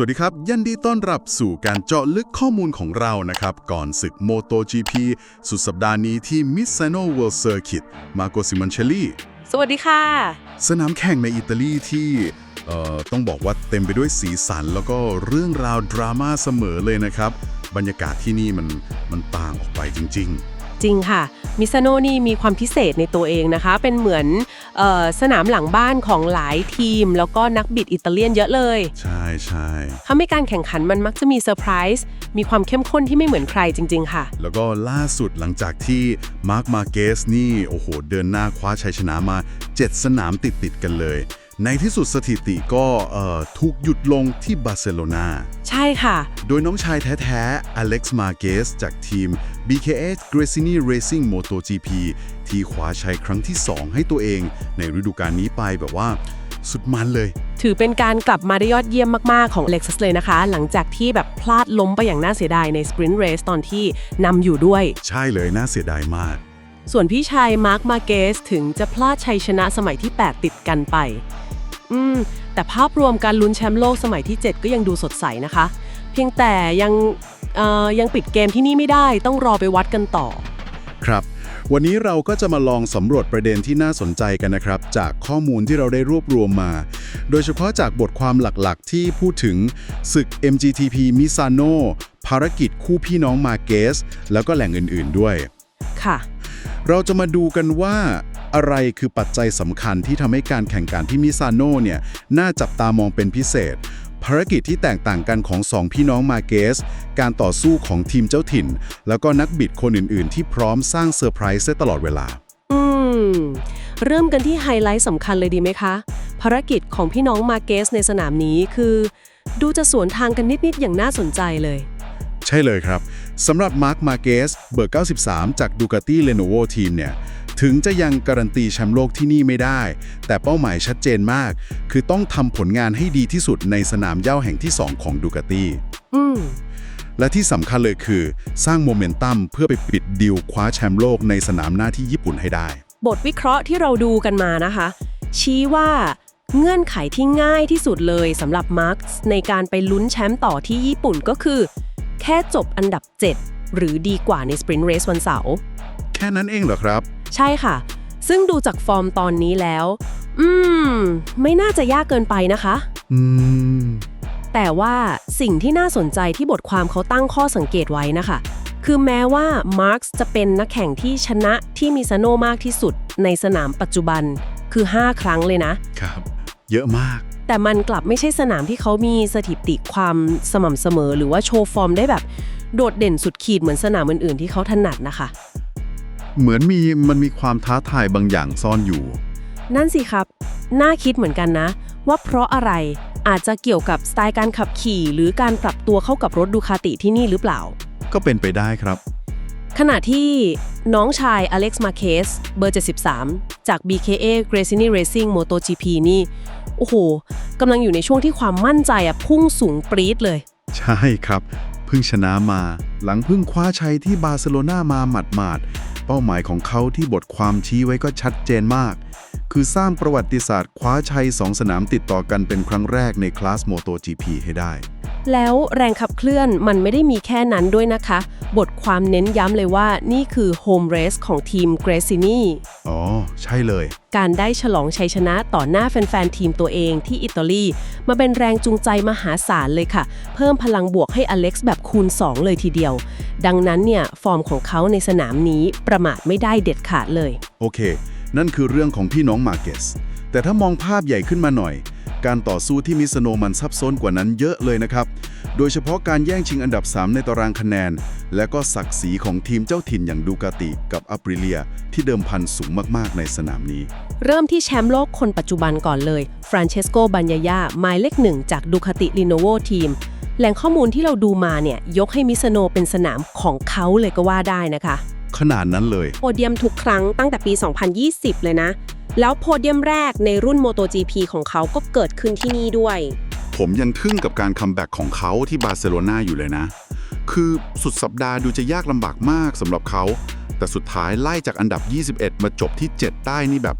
สวัสดีครับยินดีต้อนรับสู่การเจาะลึกข้อมูลของเรานะครับ ก่อนศึก MotoGP สุดสัปดาห์นี้ที่ Misano World Circuit มาโกซิมันเชลลี่สวัสดีค่ะ สนามแข่งในอิตาลีที่เอ่อต้องบอกว่าเต็มไปด้วยสีสัน แล้วก็เรื่องราวดราม่าเสมอเลยนะครับ บรรยากาศที่นี่มันมันต่างออกไปจริง จริงค่ะ มิซาโน่นี่มีความพิเศษในตัวเองนะคะ เป็นเหมือนเออสนามหลังบ้านของหลายทีม แล้วก็นักบิดอิตาเลียนเยอะเลยๆใช่ใช่ทำให้การแข่งขันมันมักจะมีเซอร์ไพรส์มีความเข้มข้นที่ไม่เหมือนใครจริง ๆ ค่ะ แล้วก็ล่าสุดหลังจากที่มาร์คมาเกสนี่ โอ้โห เดินหน้าคว้าชัยชนะมา 7 สนามติดๆกันเลย ในที่สุดสถิติก็เอ่อถูกหยุดลงที่บาร์เซโลนาใช่ค่ะ โดยน้องชายแท้ๆ อเล็กซ์มาเกสจากทีม BKS Gresini Racing MotoGP ที่คว้าชัยครั้งที่ 2 ให้ตัวเอง ในฤดูกาลนี้ไปแบบว่าสุดมันเลย ถือเป็นการกลับมาได้ยอดเยี่ยมมาก ๆ ของ Lexus เลยนะคะ หลังจากที่แบบพลาดล้มไปอย่างน่าเสียดายในสปรินต์เรสตอนที่นำอยู่ด้วย ใช่เลยน่าเสียดายมาก ส่วนพี่ชายมาร์คมาเกสถึงจะพลาดชัยชนะสมัยที่ 8 ติดกันไป อืม แต่ภาพรวมการลุ้นแชมป์โลกสมัยที่ 7 ก็ยังดูสดใสนะคะ เพียงแต่ยังเอ่อยังปิดเกมที่นี่ไม่ได้ต้องรอไปวัดกันต่อ ครับ วันนี้เราก็จะมาลองสำรวจประเด็นที่น่าสนใจกันนะครับ จากข้อมูลที่เราได้รวบรวมมา โดยเฉพาะจากบทความหลักๆ ที่พูดถึงศึก MGTP Misano ภารกิจคู่พี่น้องมาเกส แล้วก็แหล่งอื่นๆด้วย ค่ะ เราจะมาดูกันว่าอะไรคือปัจจัยสำคัญที่ทำให้การแข่งขันที่มิซานโนเนี่ยน่าจับตามองเป็นพิเศษ ภารกิจที่แตกต่างกันของสองพี่น้องมาเกส การต่อสู้ของทีมเจ้าถิ่น แล้วก็นักบิดคนอื่นๆ ที่พร้อมสร้างเซอร์ไพรส์ได้ตลอดเวลา อืม เริ่มกันที่ไฮไลท์สำคัญเลยดีไหมคะ ภารกิจของพี่น้องมาเกสในสนามนี้คือ ดูจะสวนทางกันนิดๆอย่างน่าสนใจเลย ใช่เลยครับ สำหรับมาร์คมาเกสเบอร์ 93 จากดูกาตี้เลโนโวทีมเนี่ย ถึงจะยังการันตีแชมป์โลกที่นี่ไม่ได้ แต่เป้าหมายชัดเจนมาก คือต้องทำผลงานให้ดีที่สุดในสนามเหย้าแห่งที่ 2 ของดูกาตี้อืมและที่สำคัญเลยคือ สร้างโมเมนตัมเพื่อไปปิดดิวคว้าแชมป์โลกในสนามหน้าที่ญี่ปุ่นให้ได้ บทวิเคราะห์ที่เราดูกันมานะคะ ชี้ว่าเงื่อนไขที่ง่ายที่สุดเลยสำหรับมาร์คในการไปลุ้นแชมป์ต่อที่ญี่ปุ่นก็คือ แค่จบอันดับ 7 หรือดีกว่าในสปรินต์เรสวันเสาร์ แค่นั้นเองเหรอครับ ใช่ค่ะ ซึ่งดูจากฟอร์มตอนนี้แล้ว อืม ไม่น่าจะยากเกินไปนะคะ อืม แต่ว่าสิ่งที่น่าสนใจที่บทความเขาตั้งข้อสังเกตไว้นะคะ คือแม้ว่ามาร์คจะเป็นนักแข่งที่ชนะที่มีซาโนมากที่สุดในสนามปัจจุบันคือ 5 ครั้งเลยนะ ครับ เยอะมาก แต่มันกลับไม่ใช่สนามที่เขามีสถิติความสม่ำเสมอ หรือว่าโชว์ฟอร์มได้แบบ โดดเด่นสุดขีดเหมือนสนามอื่นๆ ที่เขาถนัดนะคะ เหมือนมีมันมีความท้าทายบางอย่างซ่อนอยู่ นั่นสิครับ น่าคิดเหมือนกันนะ ว่าเพราะอะไรอาจจะเกี่ยวกับสไตล์การขับขี่ หรือการปรับตัวเข้ากับรถดูคาติที่นี่หรือเปล่า ก็เป็นไปได้ครับ ขณะที่น้องชายอเล็กซ์มาเคสเบอร์ 73 จาก BKA Gresini Racing MotoGP นี่ โอ้โหกำลังอยู่ในช่วงที่ความมั่นใจอะพุ่งสูงปรี๊ดเลย ใช่ครับ เพิ่งชนะมา หลังเพิ่งคว้าชัยที่บาร์เซโลนามาหมาดๆเป้าหมายของเขาที่บทความชี้ไว้ก็ชัดเจนมาก คือสร้างประวัติศาสตร์คว้าชัย2สนามติดต่อกันเป็นครั้งแรกในคลาสโมโต GP ให้ได้ แล้วแรงขับเคลื่อนมันไม่ได้มีแค่นั้นด้วยนะคะ บทความเน้นย้ำเลยว่านี่คือโฮมเรสของทีม Gresini อ๋อ ใช่เลย การได้ฉลองชัยชนะต่อหน้าแฟนๆ ทีมตัวเองที่อิตาลี มาเป็นแรงจูงใจมหาศาลเลยค่ะ เพิ่มพลังบวกให้อเล็กซ์แบบคูณ 2 เลยทีเดียว ดังนั้นเนี่ย ฟอร์มของเขาในสนามนี้ประมาทไม่ได้เด็ดขาดเลย โอเค นั่นคือเรื่องของพี่น้องมาเกสแต่ถ้ามองภาพใหญ่ขึ้นมาหน่อย การต่อสู้ที่มิสโนมันซับซ้อนกว่านั้นเยอะเลยนะครับ โดยเฉพาะการแย่งชิงอันดับ 3 ในตารางคะแนน และก็ศักดิ์ศรีของทีมเจ้าถิ่นอย่างดูกาติกับอัปริเลีย ที่เดิมพันสูงมากๆในสนามนี้ เริ่มที่แชมป์โลกคนปัจจุบันก่อนเลยฟรานเชสโกบัญญายาหมายเลขหนึ่งจากดูคาติลิโนโวทีมแหล่งข้อมูลที่เราดูมาเนี่ยยกให้มิสโนเป็นสนามของเขาเลยก็ว่าได้นะคะ ขนาดนั้นเลยโพเดียมทุกครั้งตั้งแต่ปี 2020 เลยนะ แล้วโพเดียมแรกในรุ่น MotoGP ของเขาก็เกิดขึ้นที่นี่ด้วย ผมยังทึ่งกับการคัมแบ็กของเขาที่บาร์เซโลนาอยู่เลยนะ คือสุดสัปดาห์ดูจะยากลำบากมากสำหรับเขา แต่สุดท้ายไล่จากอันดับ 21 มาจบที่ 7 ใต้นี่แบบ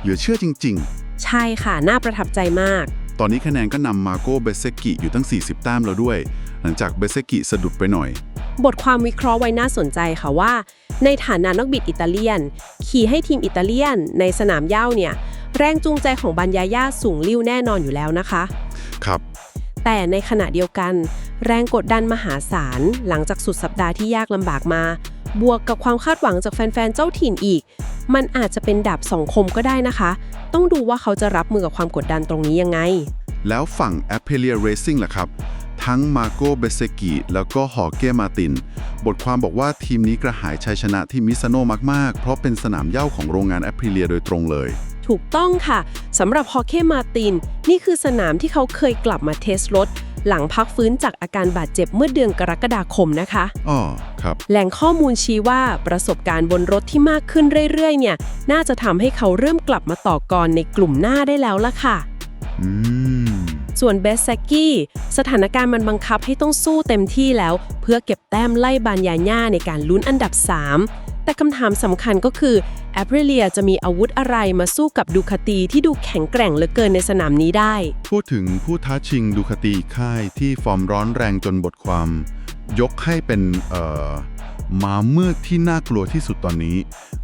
เหลือเชื่อจริง ใช่ค่ะ น่าประทับใจมาก ๆ ตอนนี้คะแนนก็นำมาโกเบเซกิอยู่ตั้ง 40 แต้มแล้วด้วย หลังจากเบเซกิสะดุดไปหน่อย บทความวิเคราะห์ไว้น่าสนใจค่ะว่า ในฐานะนักบิดอิตาเลียน ขี่ให้ทีมอิตาเลียน ในสนามเหย้าเนี่ยแรงจูงใจของบัญญาย่าสูงลิ่วแน่นอนอยู่แล้วนะคะ ครับ แต่ในขณะเดียวกัน แรงกดดันมหาศาลหลังจากสุดสัปดาห์ที่ยากลำบากมา บวกกับความคาดหวังจากแฟนๆเจ้าถิ่นอีก มันอาจจะเป็นดาบสองคมก็ได้นะคะ ต้องดูว่าเขาจะรับมือกับความกดดันตรงนี้ยังไง แล้วฝั่ง a p p e l i a Racing ล่ะครับ ทั้งมาโกเบเซกิแล้วก็ฮอเก้มาติน บทความบอกว่าทีมนี้กระหายชัยชนะที่มิซาโนมาก ๆ เพราะเป็นสนามเหย้าของโรงงาน a p p e l i a โดยตรงเลย ถูกต้องค่ะสำหรับฮอเก้มาติน นี่คือสนามที่เขาเคยกลับมาเทสรถ หลังพักฟื้นจากอาการบาดเจ็บเมื่อเดือนกรกฎาคมนะคะอ้อครับ แหล่งข้อมูลชี้ว่าประสบการณ์บนรถที่มากขึ้นเรื่อย ๆ เนี่ย น่าจะทำให้เขาเริ่มกลับมาต่อกรในกลุ่มหน้าได้แล้วล่ะค่ะ อืม ส่วนเบสแซกกี้สถานการณ์มันบังคับให้ต้องสู้เต็มที่แล้ว เพื่อเก็บแต้มไล่บานยาญ่าในการลุ้นอันดับ 3 แต่คำถามสำคัญก็คือแอปเรียจะมีอาวุธอะไรมาสู้กับดูคาตีที่ดูแข็งแกร่งเหลือเกินในสนามนี้ได้ พูดถึงผู้ท้าชิงดูคาตีค่ายที่ฟอร์มร้อนแรงจนบทความ ยกให้เป็นเอ่อ มาเมื่อที่น่ากลัวที่สุดตอนนี้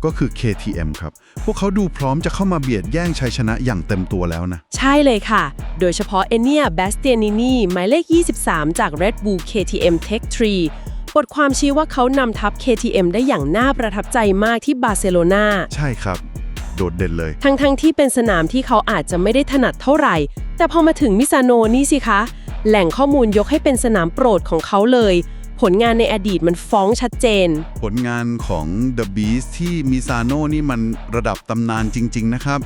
ก็คือ KTM ครับ พวกเขาดูพร้อมจะเข้ามาเบียดแย่งชัยชนะอย่างเต็มตัวแล้วนะ ใช่เลยค่ะ โดยเฉพาะเอเนียแบสเตียนินีหมายเลข 23 จาก Red Bull KTM Tech 3บทความชี้ว่าเขานำทัพ KTM ได้อย่างน่าประทับใจมากที่บาร์เซโลนาใช่ครับ โดดเด่นเลย ทั้งๆทที่เป็นสนามที่เขาอาจจะไม่ได้ถนัดเท่าไหร่ แต่พอมาถึงมิซาโนนี่สิคะ แหล่งข้อมูลยกให้เป็นสนามโปรดของเขาเลย ผลงานในอดีตมันฟ้องชัดเจน ผลงานของ The Beast ที่มิซาโน่นี่มันระดับตำนานจริง ๆ นะครับ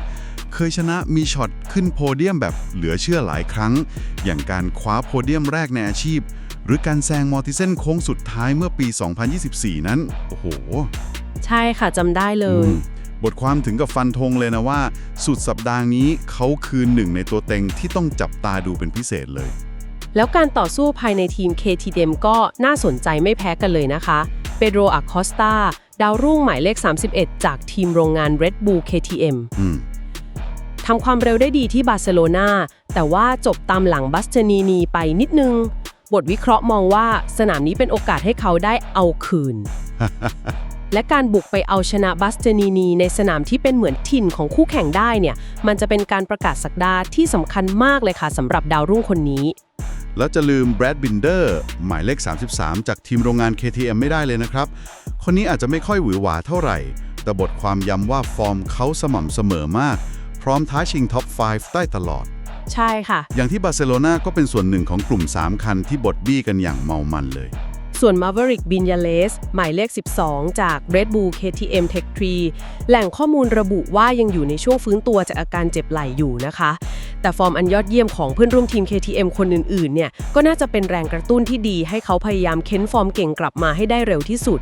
เคยชนะมีช็อตขึ้นโพเดียมแบบเหลือเชื่อหลายครั้ง อย่างการคว้าโพเดียมแรกในอาชีพ หรือการแซงมอร์ติเซนโค้งสุดท้ายเมื่อปี 2024 นั้น โอ้โห ใช่ค่ะจำได้เลยอืมบทความถึงกับฟันธงเลยนะว่า สุดสัปดาห์นี้เขาคือหนึ่งในตัวเต็งที่ต้องจับตาดูเป็นพิเศษเลย แล้วการต่อสู้ภายในทีม KTM ก็น่าสนใจไม่แพ้กันเลยนะคะ เปโดรอาคอสตาดาวรุ่งหมายเลข 31 จากทีมโรงงาน Red Bull KTM อืมทำความเร็วได้ดีที่บาร์เซโลนาแต่ว่าจบตามหลังบัสเจนีนีไปนิดนึง บทวิเคราะห์มองว่าสนามนี้เป็นโอกาสให้เขาได้เอาคืน และการบุกไปเอาชนะบัสเจนีนีในสนามที่เป็นเหมือนถิ่นของคู่แข่งได้เนี่ย มันจะเป็นการประกาศสักดาที่สำคัญมากเลยค่ะสำหรับดาวรุ่งคนนี้ แล้วจะลืมแบรดบินเดอร์หมายเลข 33 จากทีมโรงงาน KTM ไม่ได้เลยนะครับ คนนี้อาจจะไม่ค่อยหวือหวาเท่าไหร่ แต่บทความย้ำว่าฟอร์มเขาสม่ำเสมอมาก พร้อมท้าชิงท็อป 5 ได้ตลอด ใช่ค่ะ อย่างที่บาร์เซโลนาก็เป็นส่วนหนึ่งของกลุ่ม 3 คันที่บดบี้กันอย่างเมามันเลย ส่วน Maverick b i n y a l e s หมายเลข 12 จาก Red Bull KTM Tech 3แหล่งข้อมูลระบุว่ายังอยู่ในช่วงฟื้นตัวจากอาการเจ็บไหล่อยู่นะคะ แต่ฟอร์มอันยอดเยี่ยมของเพื่อนร่วมทีม KTM คนอื่นๆ เนี่ย ก็น่าจะเป็นแรงกระตุ้นที่ดีให้เขาพยายามเค้นฟอร์มเก่งกลับมาให้ได้เร็วที่สุด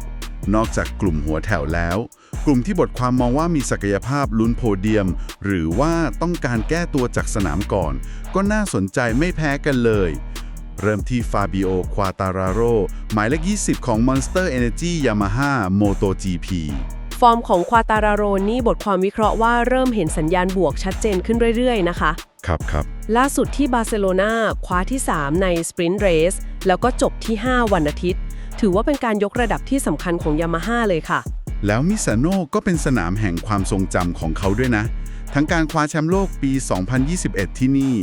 นอกจากกลุ่มหัวแถวแล้ว กลุ่มที่บทความมองว่ามีศักยภาพลุ้นโพเดียม หรือว่าต้องการแก้ตัวจากสนามก่อน ก็น่าสนใจไม่แพ้กันเลย เริ่มที่ฟาบิโอ ควาตาราโรหมายเลข 20 ของ Monster Energy Yamaha MotoGP ฟอร์มของควาตาราโรนี่บทความวิเคราะห์ว่าเริ่มเห็นสัญญาณบวกชัดเจนขึ้นเรื่อยๆ นะคะ ครับครับ ล่าสุดที่บาร์เซโลนาคว้าที่ 3 ในสปรินต์เรสแล้วก็จบที่ 5 วันอาทิตย์ ถือว่าเป็นการยกระดับที่สำคัญของยามาฮ่าเลยค่ะ แล้วมิซาโน่ก็เป็นสนามแห่งความทรงจำของเขาด้วยนะ ทั้งการคว้าแชมป์โลกปี 2021 ที่นี่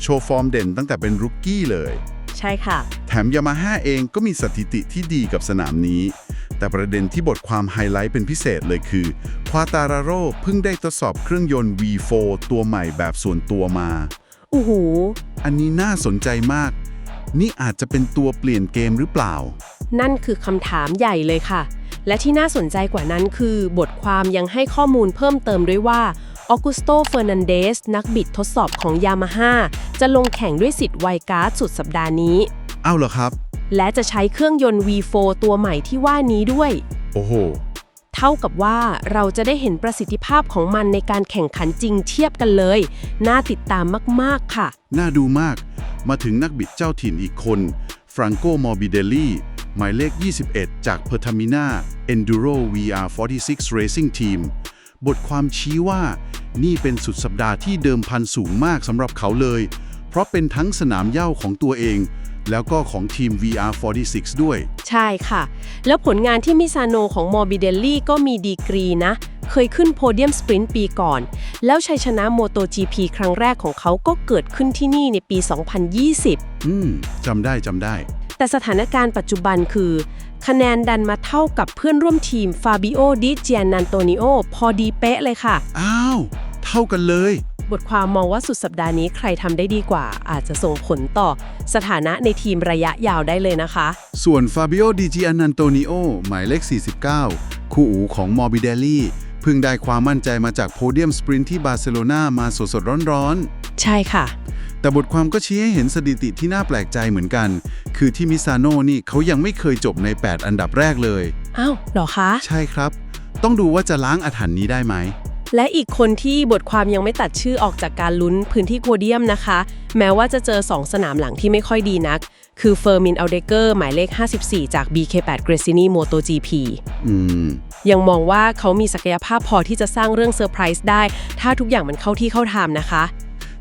โชว์ฟอร์มเด่นตั้งแต่เป็นรุกกี้เลย ใช่ค่ะ แถมยามาฮ่าเองก็มีสถิติที่ดีกับสนามนี้ แต่ประเด็นที่บทความไฮไลท์เป็นพิเศษเลยคือควาตาราโรเพิ่งได้ทดสอบเครื่องยนต์ V4 ตัวใหม่แบบส่วนตัวมาโอ้โหอันนี้น่าสนใจมาก นี่อาจจะเป็นตัวเปลี่ยนเกมหรือเปล่า นั่นคือคำถามใหญ่เลยค่ะ และที่น่าสนใจกว่านั้นคือบทความยังให้ข้อมูลเพิ่มเติมด้วยว่าออกุสโตเฟอร์นันเดสนักบิดทดสอบของยามาฮ่า จะลงแข่งด้วยสิทธิ์ไวการ์ดสุดสัปดาห์นี้เอ้าเหรอครับ และจะใช้เครื่องยนต์ V4 ตัวใหม่ที่ว่านี้ด้วย โอ้โห เท่ากับว่าเราจะได้เห็นประสิทธิภาพของมันในการแข่งขันจริงเทียบกันเลย น่าติดตามมาก ๆ ค่ะ น่าดูมาก มาถึงนักบิดเจ้าถิ่นอีกคน ฟรังโกมอร์บิเดลลี่ หมายเลข 21 จากเพอร์ทามินา Enduro VR46 Racing Team บทความชี้ว่า นี่เป็นสุดสัปดาห์ที่เดิมพันสูงมากสำหรับเขาเลย เพราะเป็นทั้งสนามเหย้าของตัวเอง แล้วก็ของทีม VR46 ด้วย ใช่ค่ะ แล้วผลงานที่มิซานโนของมอร์บิเดลลี่ก็มีดีกรีนะ เคยขึ้นโพเดียมสปรินต์ปีก่อน แล้วชัยชนะ MotoGP ครั้งแรกของเขาก็เกิดขึ้นที่นี่ในปี 2020 อืมจำได้จำได้ แต่สถานการณ์ปัจจุบันคือ คะแนนดันมาเท่ากับเพื่อนร่วมทีมฟาบิโอดิเจียนันโตนิโอพอดีเป๊ะเลยค่ะ อ้าว เท่ากันเลย บทความมองว่าสุดสัปดาห์นี้ใครทำได้ดีกว่า อาจจะส่งผลต่อสถานะในทีมระยะยาวได้เลยนะคะ ส่วนฟาบิโอดิจิอันนันโตนิโอหมายเลข 49 คู่อูของมอร์บิเดลลี่เพิ่งได้ความมั่นใจมาจากโพเดียมสปรินท์ที่บาร์เซโลนามาสดๆร้อนๆ ใช่ค่ะ แต่บทความก็ชี้ให้เห็นสถิติที่น่าแปลกใจเหมือนกัน คือที่มิซาโน่นี่เขายังไม่เคยจบใน 8 อันดับแรกเลย อ้าวเหรอคะ ใช่ครับ ต้องดูว่าจะล้างอาถรรพ์นี้ได้ไหม และอีกคนที่บทความยังไม่ตัดชื่อออกจากการลุ้นพื้นที่โพเดียมนะคะ แม้ว่าจะเจอ 2 สนามหลังที่ไม่ค่อยดีนัก คือเฟอร์มินอัลเดเกอร์หมายเลข 54 จาก BK8 g r e c i n i MotoGP อืมยังมองว่าเขามีศักยภาพพอที่จะสร้างเรื่องเซอร์ไพรส์ได้ ถ้าทุกอย่างมันเข้าที่เข้าทางนะคะ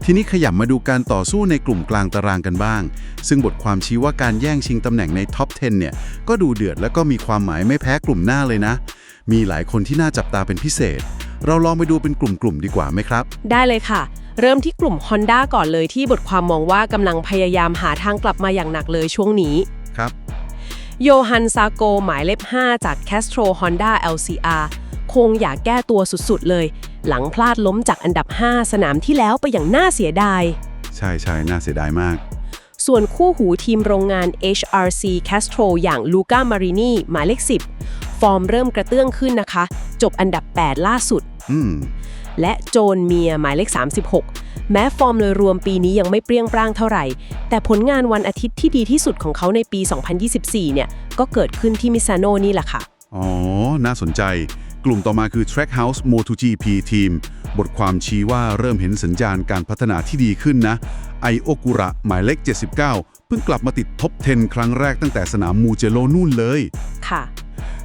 ทีนี้ขยับมาดูการต่อสู้ในกลุ่มกลางตารางกันบ้าง ซึ่งบทความชี้ว่าการแย่งชิงตำแหน่งในท็อป 10 เนี่ย ก็ดูเดือดและก็มีความหมายไม่แพ้กลุ่มหน้าเลยนะ มีหลายคนที่น่าจับตาเป็นพิเศษ เราลองไปดูเป็นกลุ่มๆดีกว่าไหมครับ ได้เลยค่ะ เริ่มที่กลุ่ม Honda ก่อนเลยที่บทความมองว่ากำลังพยายามหาทางกลับมาอย่างหนักเลยช่วงนี้ ครับโยฮันซาโกหมายเลข5 จาก Castro Honda LCR คงอยากแก้ตัวสุดๆเลย หลังพลาดล้มจากอันดับ 5 สนามที่แล้วไปอย่างน่าเสียดาย ใช่ใช่น่าเสียดายมาก ส่วนคู่หูทีมโรงงาน HRC Castro อย่างลูก้ามารินีหมายเลข 10 ฟอร์มเริ่มกระเตื้องขึ้นนะคะ จบอันดับ 8 ล่าสุดอืมและโจนเมียหมายเลข 36 แม้ฟอร์มโดยรวมปีนี้ยังไม่เปรี้ยงปร้างเท่าไหร่ แต่ผลงานวันอาทิตย์ที่ดีที่สุดของเขาในปี 2024 เนี่ย ก็เกิดขึ้นที่มิซาโนนี่แหละค่ะ อ๋อ น่าสนใจ กลุ่มต่อมาคือ Trackhouse MotoGP Team บทความชี้ว่าเริ่มเห็นสัญญาณการพัฒนาที่ดีขึ้นนะ ไอโอกุระหมายเลข 79 เพิ่งกลับมาติดท็อป 10 ครั้งแรกตั้งแต่สนามมูเจโลนู่นเลย ค่ะ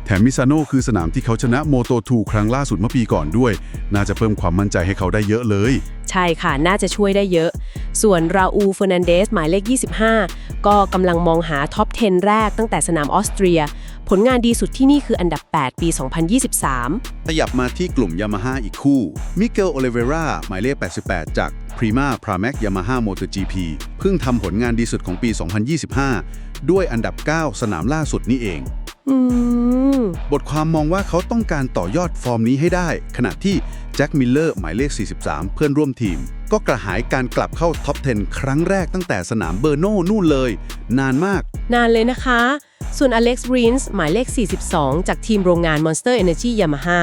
แถมมิซาโน่คือสนามที่เขาชนะโมโต2ครั้งล่าสุดเมื่อปีก่อนด้วย น่าจะเพิ่มความมั่นใจให้เขาได้เยอะเลย ใช่ค่ะ น่าจะช่วยได้เยอะ ส่วนราอูเฟอร์นันเดสหมายเลข 25 ก็กำลังมองหาท็อป 10 แรกตั้งแต่สนามออสเตรีย ผลงานดีสุดที่นี่คืออันดับ 8 ปี 2023 ขยับมาที่กลุ่มยามาฮ่าอีกคู่ มิเกลโอลิเวราหมายเลข 88 จาก Prima p r a m a c Yamaha MotoGP เพิ่งทำผลงานดีสุดของปี 2025 ด้วยอันดับ 9 สนามล่าสุดนี่เอง อืม บทความมองว่าเขาต้องการต่อยอดฟอร์มนี้ให้ได้ ขณะที่แจ็คมิลเลอร์หมายเลข 43 เพื่อนร่วมทีม ก็กระหายการกลับเข้าท็อป 10 ครั้งแรกตั้งแต่สนามเบอร์โน่นู่นเลย นานมาก นานเลยนะคะ ส่วนอเล็กซ์รีนส์หมายเลข 42 จากทีมโรงงาน Monster Energy Yamaha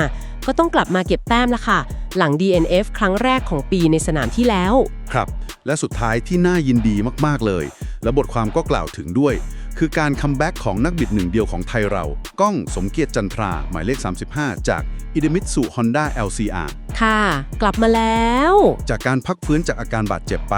ก็ต้องกลับมาเก็บแต้มแล้วค่ะ หลัง DNF ครั้งแรกของปีในสนามที่แล้ว ครับ และสุดท้ายที่น่ายินดีมาก ๆ เลย และบทความก็กล่าวถึงด้วย คือการคัมแบ็กของนักบิดหนึ่งเดียวของไทยเรา ก้องสมเกียรติจันทรา หมายเลข 35 จากอิเดมิตสุ Honda LCR ค่ะ กลับมาแล้ว จากการพักฟื้นจากอาการบาดเจ็บไป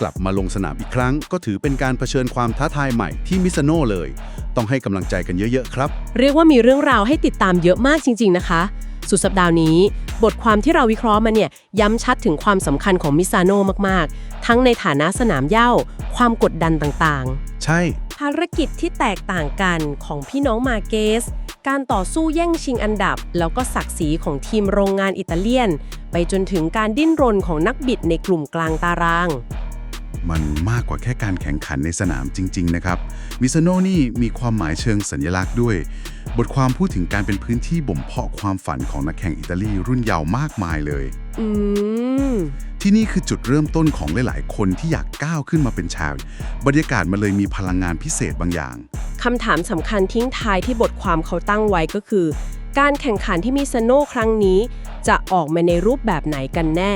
กลับมาลงสนามอีกครั้ง ก็ถือเป็นการเผชิญความท้าทายใหม่ที่มิซาโน่เลย ต้องให้กำลังใจกันเยอะ ๆ ครับ เรียกว่ามีเรื่องราวให้ติดตามเยอะมากจริง ๆ นะคะ สุดสัปดาห์นี้ บทความที่เราวิเคราะห์มาเนี่ยย้ำชัดถึงความสำคัญของมิซาโน่มากๆ ทั้งในฐานะสนามเหย้าความกดดันต่างใช่ๆภารกิจที่แตกต่างกันของพี่น้องมาเกส การต่อสู้แย่งชิงอันดับ แล้วก็ศักดิ์ศรีของทีมโรงงานอิตาเลียน ไปจนถึงการดิ้นรนของนักบิดในกลุ่มกลางตาราง มันมากกว่าแค่การแข่งขันในสนามจริง ๆ นะครับมิซาโน่นี่มีความหมายเชิงสัญลักษณ์ด้วย บทความพูดถึงการเป็นพื้นที่บ่มเพาะความฝันของนักแข่งอิตาลีรุ่นเยาว์มากมายเลย อืม ที่นี่คือจุดเริ่มต้นของหลาย ๆ คนที่อยากก้าวขึ้นมาเป็นชาวบรรยากาศมันเลยมีพลังงานพิเศษบางอย่าง คำถามสำคัญทิ้งท้ายที่บทความเขาตั้งไว้ก็คือ การแข่งขันที่มีสโน่ครั้งนี้ จะออกมาในรูปแบบไหนกันแน่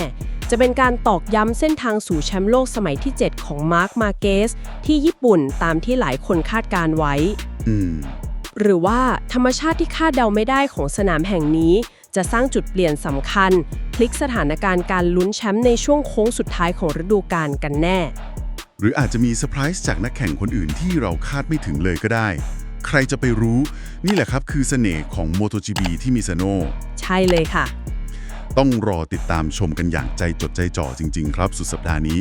จะเป็นการตอกย้ำเส้นทางสู่แชมป์โลกสมัยที่ 7 ของมาร์คมาเกสที่ญี่ปุ่นตามที่หลายคนคาดการไว้ อืม หรือว่าธรรมชาติที่คาดเดาไม่ได้ของสนามแห่งนี้ จะสร้างจุดเปลี่ยนสำคัญ พลิกสถานการณ์การลุ้นแชมป์ในช่วงโค้งสุดท้ายของฤดูกาลกันแน่ หรืออาจจะมีเซอร์ไพรส์จากนักแข่งคนอื่นที่เราคาดไม่ถึงเลยก็ได้ ใครจะไปรู้นี่แหละครับคือเสน่ห์ของ MotoGP ที่มิซาโน่ใช่เลยค่ะ ต้องรอติดตามชมกันอย่างใจจดใจจ่อจริง ๆ ครับสุดสัปดาห์นี้